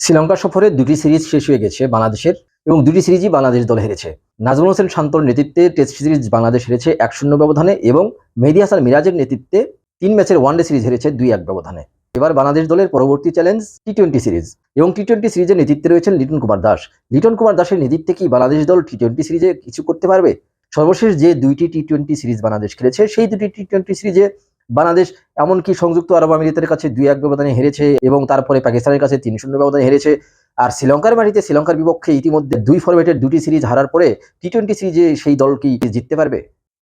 শ্রীলঙ্কা সফরে দুটি সিরিজ শেষ হয়ে গেছে বাংলাদেশের এবং দুটি সিরিজই বাংলাদেশ দল হেরেছে। নাজমুল হোসেন শান্তর নেতৃত্বে টেস্ট সিরিজ বাংলাদেশ হেরেছে এক শূন্য ব্যবধানে এবং মেহেদি হাসান মিরাজের নেতৃত্বে তিন ম্যাচের ওয়ানডে সিরিজ হেরেছে দুই এক ব্যবধানে। এবার বাংলাদেশ দলের পরবর্তী চ্যালেঞ্জ টি টোয়েন্টি সিরিজ এবং টি টোয়েন্টি সিরিজের নেতৃত্বে রয়েছেন লিটন কুমার দাস। লিটন কুমার দাসের নেতৃত্বে কি বাংলাদেশ দল টি টোয়েন্টি সিরিজে কিছু করতে পারবে? সর্বশেষ যে দুইটি টি টোয়েন্টি সিরিজ বাংলাদেশ খেলেছে, সেই দুটি টি টোয়েন্টি সিরিজে বাংলাদেশ, এমনকি সংযুক্ত আরব আমিরাতের কাছে দুই এক ব্যবধানে হেরেছে এবং তারপরে পাকিস্তানের কাছে তিন শূন্য ব্যবধানে হেরেছে। আর শ্রীলঙ্কার মাটিতে শ্রীলঙ্কার বিপক্ষে ইতিমধ্যে দুই ফরম্যাটের দুটি সিরিজ হারার পরে টি টোয়েন্টি সিরিজে সেই দলটি জিততে পারবে।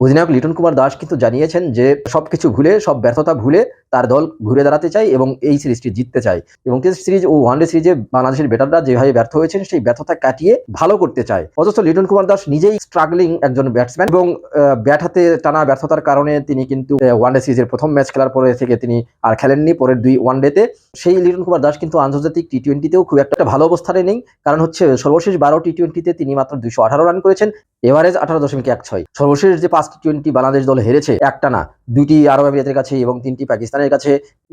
অধিনায়ক লিটন কুমার দাস কিন্তু জানিয়েছেন যে সবকিছু ভুলে, সব ব্যর্থতা ভুলে তার দল ঘুরে দাঁড়াতে চায় এবং এই সিরিজটি জিততে চায়। এবং টেস্ট সিরিজ ও ওয়ানডে সিরিজে বাংলাদেশের ব্যাটাররা যেভাবে ব্যর্থ হয়েছেন, সেই ব্যর্থতা কাটিয়ে ভালো করতে চায়। অথচ লিটন কুমার দাস নিজেই স্ট্রাগলিং একজন ব্যাটসম্যান এবং ব্যাট হাতে টানা ব্যর্থতার কারণে তিনি কিন্তু ওয়ানডে সিরিজের প্রথম ম্যাচ খেলার পরে থেকে তিনি আর খেলেননি পরের দুই ওয়ানডেতে। সেই লিটন কুমার দাস কিন্তু আন্তর্জাতিক টি টোয়েন্টিতেও খুব একটা ভালো অবস্থানে নেই। কারণ হচ্ছে সর্বশেষ বারো টি টোয়েন্টিতে তিনি মাত্র দুইশো আঠারো রান করেছেন। এভারেজ আঠারো দশমিক এক ছয়। সর্বশেষ যে পাঁচ টি টোয়েন্টি বাংলাদেশ দল হেরেছে একটানা দুইটি আরব আমিরাতের কাছে এবং তিনটি পাকিস্তানের কাছে।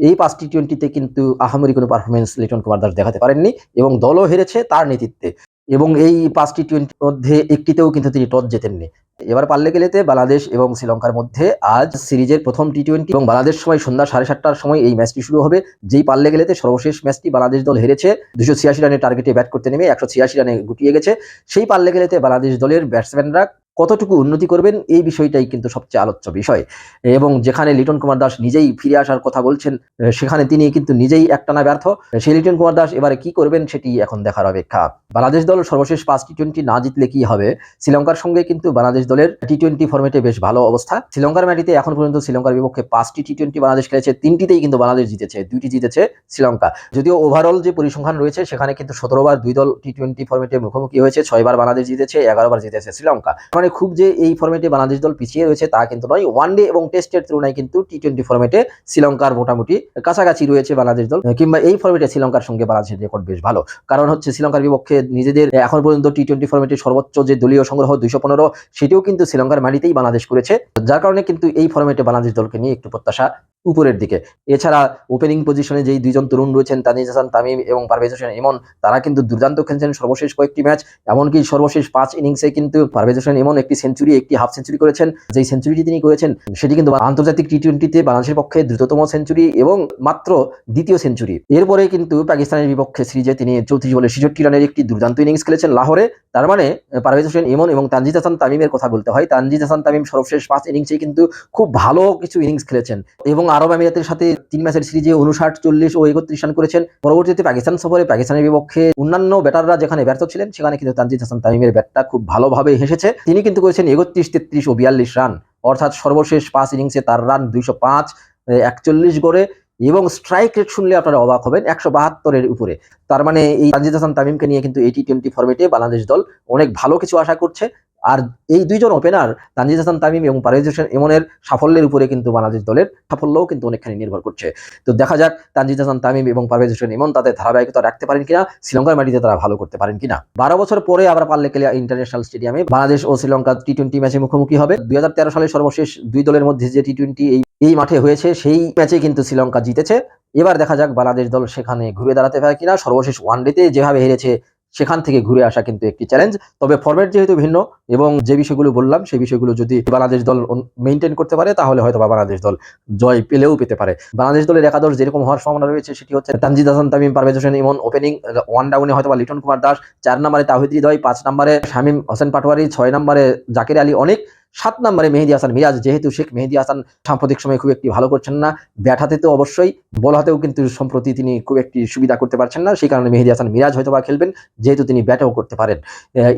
এই পাঁচ টি টোয়েন্টিতে কিন্তু আহামরি কোনো পারফরমেন্স লিটন কুমার দাস দেখাতে পারেননি এবং দলও হেরেছে তার নেতৃত্বে। এবং এই পাঁচটি টোয়েন্টির মধ্যে একটিতেও কিন্তু তিনি টস জেতেননি। এবার পাল্লে গেলেতে বাংলাদেশ এবং শ্রীলঙ্কার মধ্যে আজ সিরিজের প্রথম টি টোয়েন্টি এবং বাংলাদেশ সময় সন্ধ্যা সাড়ে সাতটার সময় এই ম্যাচটি শুরু হবে। যেই পাল্লে গেলেতে সর্বশেষ ম্যাচটি বাংলাদেশ দল হেরেছে, দুশো ছিয়াশি রানের টার্গেটে ব্যাট করতে নেমে একশো ছিয়াশি রানে গুটিয়ে গেছে। সেই পাল্লে গেলেতে বাংলাদেশ দলের ব্যাটসম্যানরা কতটুকু উন্নতি করবেন এই বিষয়টাই কিন্তু সবচেয়ে আলোচ্য বিষয়। এবং যেখানে লিটন কুমার দাস নিজেই ফিরে আসার কথা বলছেন সেখানে তিনি কিন্তু নিজেই একটানা ব্যর্থ। সেই লিটন কুমার দাস এবারে কি করবেন সেটি এখন দেখার অপেক্ষা। বাংলাদেশ দল সর্বশেষ পাঁচ টি টোয়েন্টি না জিতলে কি হবে? শ্রীলঙ্কার সঙ্গে কিন্তু বাংলাদেশ দলের টি টোয়েন্টি ফর্মেটে বেশ ভালো অবস্থা। শ্রীলঙ্কার ম্যাটিতে এখন পর্যন্ত শ্রীলঙ্কার বিপক্ষে পাঁচটি টি টোয়েন্টি বাংলাদেশ খেলেছে, তিনটিতেই কিন্তু বাংলাদেশ জিতেছে, দুইটি জিতেছে শ্রীলঙ্কা। যদিও ওভারঅল যে পরিসংখ্যান রয়েছে, সেখানে কিন্তু সতেরো বার দুই দল টি টোয়েন্টি ফর্মেটে মুখোমুখি হয়েছে ছয়বার বাংলাদেশ জিতেছে, এগারো বার জিতেছে শ্রীলঙ্কা। মানে খুব যে এই ফর্মেটে বাংলাদেশ দল পিছিয়ে রয়েছে তা কিন্তু নয়। ওয়ান ডে এবং টেস্টের তুলনায় কিন্তু টি টোয়েন্টি ফর্মেটে শ্রীলঙ্কার মোটামুটি কাছাকাছি রয়েছে বাংলাদেশ দল। কিংবা এই ফর্মেটে শ্রীলঙ্কার সঙ্গে বাংলাদেশের রেকর্ড বেশ ভালো। কারণ হচ্ছে শ্রীলঙ্কার বিপক্ষে নিজেদের এখন পর্যন্ত টি টোয়েন্টি ফর্মেটে সর্বোচ্চ যে দলীয় সংগ্রহ দুইশো পনেরো, সেটিও কিন্তু শ্রীলঙ্কার মাটিতেই বাংলাদেশ করেছে। যার কারণে কিন্তু এই ফর্মেটে বাংলাদেশ দলকে নিয়ে একটু প্রত্যাশা উপরের দিকে। এছাড়া ওপেনিং পজিশনে যেই দুইজন তরুণ রয়েছেন, তানিজ হাসান, তামিম এবং পারভেজ হোসেন ইমন, তারা কিন্তু দুর্দান্ত খেলছেন সর্বশেষ কয়েকটি ম্যাচ। এমনকি সর্বশেষ পাঁচ ইনিংসে কিন্তু পারভেজ হোসেন ইমন একটি সেঞ্চুরি একটি হাফ সেঞ্চুরি করেছেন। যেই সেঞ্চুরিটি তিনি করেছেন, সেটি কিন্তু আন্তর্জাতিক টি টোয়েন্টিতে বাংলাদেশের পক্ষে দ্রুততম সেঞ্চুরি এবং মাত্র দ্বিতীয় সেঞ্চুরি এরপরে কিন্তু পাকিস্তানের বিপক্ষে সিরিজে তিনি চৌত্রিশ বলে ছেষট্টি রানের একটি দুর্দান্ত ইনিংস খেলেছেন লাহোরে। তার মানে পারভেজ হোসেন ইমন এবং তানজিদ হাসান তামিমের কথা বলতে হয়। তানজিদ হাসান তামিম সর্বশেষ পাঁচ ইনিংসে কিন্তু খুব ভালো কিছু ইনিংস খেলেছেন। এবং আরব আমিরাতের সাথে তিন ম্যাচের সিরিজে উনষাট, চল্লিশ ও একত্রিশ রান করেছেন। পরবর্তীতে পাকিস্তান সফরে পাকিস্তানের বিপক্ষে অন্যান্য ব্যাটাররা যেখানে ব্যর্থ ছিলেন, সেখানে কিন্তু তানজিদ হাসান তামিমের ব্যাটটা খুব ভালোভাবে হেসেছে। তিনি কিন্তু করেছেন একত্রিশ, তেত্রিশ ও বিয়াল্লিশ রান। অর্থাৎ সর্বশেষ পাঁচ ইনিংসে তার রান দুইশো পাঁচ একচল্লিশ গড়ে এবং স্ট্রাইক রেট শুনলে আপনারা অবাক হবেন, একশো বাহাত্তরের উপরে। তার মানে এই তানজিদ হাসান তামিমকে নিয়ে কিন্তু এইটি টোয়েন্টি ফর্মেটে বাংলাদেশ দল অনেক ভালো কিছু আশা করছে। আর এই দুইজন ওপেনার তানজিদ হাসান তামিম এবং পারভেজ হোসেন ইমনের সাফল্যের উপরে কিন্তু বাংলাদেশ দলের সাফল্যও কিন্তু অনেকখানি নির্ভর করছে। তো দেখা যাক তানজিদ হাসান তামিম এবং পারভেজ হোসেন ইমন তাদের ধারাবাহিকতা রাখতে পারেন কিনা, শ্রীলঙ্কার মাটিতে তারা ভালো করতে পারেন কিনা। বারো বছর পরে আবার পাল্লে কেলিয়া ইন্টারন্যাশনাল স্টেডিয়ামে বাংলাদেশ ও শ্রীলঙ্কা টি টোয়েন্টি ম্যাচে মুখোমুখি হবে। দুই হাজার তেরো সালে সর্বশেষ দুই দলের মধ্যে যে টি টোয়েন্টি এই এই মাঠে হয়েছে, সেই ম্যাচে কিন্তু শ্রীলঙ্কা জিতেছে। এবার দেখা যাক বাংলাদেশ দল সেখানে ঘুরে দাঁড়াতে পারে কিনা। সর্বশেষ ওয়ানডেতে যেভাবে হেরেছে সেখান থেকে ঘুরে আসা কিন্তু একটি চ্যালেঞ্জ তবে ফরম্যাট যেহেতু ভিন্ন এবং যে বিষয়গুলো বললাম, সেই বিষয়গুলো যদি বাংলাদেশ দল মেনটেন করতে পারে, তাহলে হয়তো বাংলাদেশ দল জয় পেলেও পেতে পারে। বাংলাদেশ দলের একাদশ যেরকম হওয়ার সম্ভাবনা রয়েছে, সেটি হচ্ছে তানজিদ হাসান, তামিম, পারভেজ হোসেন, ইমন ওপেনিং ওয়ান ডাউনে হয়তো বা লিটন কুমার দাস, চার নম্বরে তাহিদ হৃদয়, পাঁচ নম্বরে শামীম হোসেন পাটোয়ারি, ছয় নম্বরে জাকির আলী অনেক। সাত নম্বরে মেহেদি হাসান মিরাজ, যেহেতু শেখ মেহেদি হাসান সাম্প্রতিক সময় খুব একটি ভালো করছেন না, ব্যাট হাতে তো অবশ্যই, বল হাতেও কিন্তু সম্প্রতি তিনি খুব একটি সুবিধা করতে পারছেন না, সেই কারণে মেহেদি হাসান মিরাজ হয়তো বা খেলবেন, যেহেতু তিনি ব্যাটেও করতে পারেন।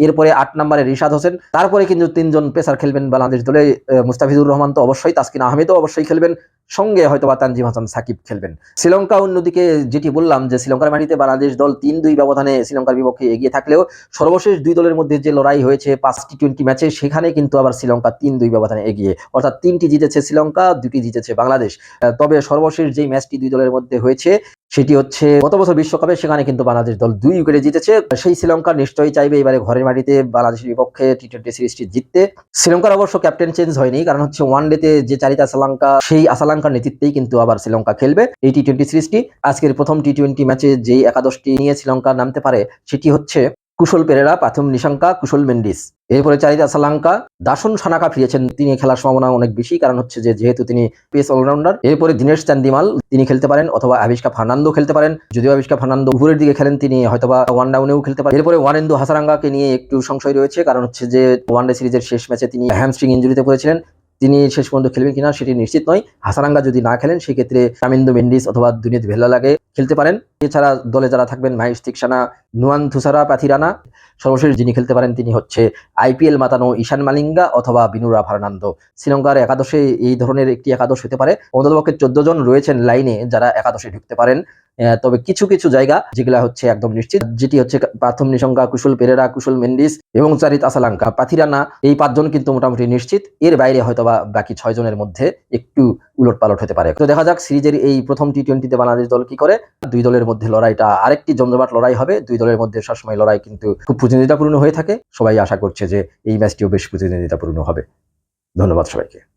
এরপরে আট নম্বরে রিশাদ হোসেন, তারপরে কিন্তু তিনজন পেসার খেলবেন বাংলাদেশ দলে মুস্তাফিজুর রহমান তো অবশ্যই, তাসকিন আহমেদও অবশ্যই খেলবেন, সঙ্গে হয়তো বা তানজিম হাসান সাকিব খেলবেন। শ্রীলঙ্কা অন্যদিকে যেটি বললাম যে শ্রীলঙ্কার মাটিতে বাংলাদেশ দল তিন দুই ব্যবধানে শ্রীলঙ্কার বিপক্ষে এগিয়ে থাকলেও সর্বশেষ দুই দলের মধ্যে যে লড়াই হয়েছে পাঁচ টি টোয়েন্টি ম্যাচে সেখানে কিন্তু আবার শ্রীলঙ্কা শ্রীলঙ্কা তিন দুই ব্যবধানে এগিয়ে। অর্থাৎ তিনটি জিতেছে শ্রীলঙ্কা, দুটি জিতেছে বাংলাদেশ। তবে সর্বশেষ যেই ম্যাচটি দুই দলের মধ্যে হয়েছে, সেটি হচ্ছে গত বছর বিশ্বকাপে সেখানে কিন্তু বাংলাদেশ দল দুই উইকেটে জিতেছে। সেই শ্রীলঙ্কা নিশ্চয়ই চাইবে এবারে ঘরের মাটিতে বাংলাদেশের বিপক্ষে টি টোয়েন্টি সিরিজটি জিততে। শ্রীলঙ্কার অবশ্য ক্যাপ্টেন চেঞ্জ হয়নি, কারণ হচ্ছে ওয়ান ডেতে যে চারিতা শ্রীলঙ্কা সেই আসালঙ্কার নেতৃত্বেই কিন্তু আবার শ্রীলঙ্কা খেলবে এই টি টোয়েন্টি সিরিজটি। আজকের প্রথম টি টোয়েন্টি ম্যাচে যেই একাদশটি নিয়ে শ্রীলঙ্কা নামতে পারে, সেটি হচ্ছে কুশল পেরেরা প্রাথম নিশাঙ্কা, কুশল মেন্ডিস। এরপরে চারিদা সালাঙ্কা দাসন সানাকা ফিরেছেন। তিনি খেলার সম্ভাবনা অনেক বেশি, কারণ হচ্ছে যে যেহেতু তিনি পেস অলরাউন্ডার, এরপরে দিনেশ চান্দিমাল, তিনি খেলতে পারেন অথবা আবিষ্কা ফার্নান্দো খেলতে পারেন। যদিও আবিষ্কা ফার্নান্দো উপরের দিকে খেলেন, তিনি হয়তোবা ওয়ান ডাউনেও খেলতে পারেন। এরপরে ওয়ানেন্দু হাসারাঙ্গাকে নিয়ে একটু সংশয় রয়েছে, কারণ হচ্ছে যে ওয়ানডে সিরিজের শেষ ম্যাচে তিনি হ্যামস্ট্রিং ইঞ্জুরিতে পড়েছিলেন। তিনি শেষ পর্যন্ত খেলবেন কিনা সেটি নিশ্চিত নয়। হাসারাঙ্গা যদি না খেলেন, সেক্ষেত্রে তামিন্দু মেন্ডিস অথবা দুনিত ভেল্লা লাগে খেলতে পারেন। এছাড়া দলে যারা থাকবেন, মাহিশ তিকসানা নুয়ান থুসারা পাথিরানা সর্বশেষ যিনি খেলতে পারেন তিনি হচ্ছে আইপিএল মাতানো ঈশান মালিঙ্গা অথবা বিনুরা ফার্নান্দো শ্রীলঙ্কার একাদশে এই ধরনের একটি একাদশ হতে পারে। অন্ততপক্ষে চোদ্দ জন রয়েছেন লাইনে যারা একাদশে ঢুকতে পারেন। তবে কিছু কিছু জায়গা যেগুলা হচ্ছে একদম নিশ্চিত, যেটি হচ্ছে প্রাথম নিশঙ্কা কুশল পেরেরা, কুশল মেন্ডিস এবং চারিত আসালাঙ্কা। পাথিরানা এই পাঁচজন কিন্তু মোটামুটি নিশ্চিত। এর বাইরে হয়তোবা বাকি ছয় জনের মধ্যে একটু উলট পালট হতে পারে। তো দেখা যাক সিরিজের এই প্রথম টি টোয়েন্টিতে বাংলাদেশ দল কি করে। দুই দলের মধ্যে লড়াইটা আরেকটি জমজমাট লড়াই হবে। দুই দলের মধ্যে সবসময় লড়াই কিন্তু খুব প্রতিনিধিতাপূর্ণ হয়ে থাকে। সবাই আশা করছে যে এই ম্যাচটিও বেশ প্রতিনিধিতাপূর্ণ হবে। ধন্যবাদ সবাইকে।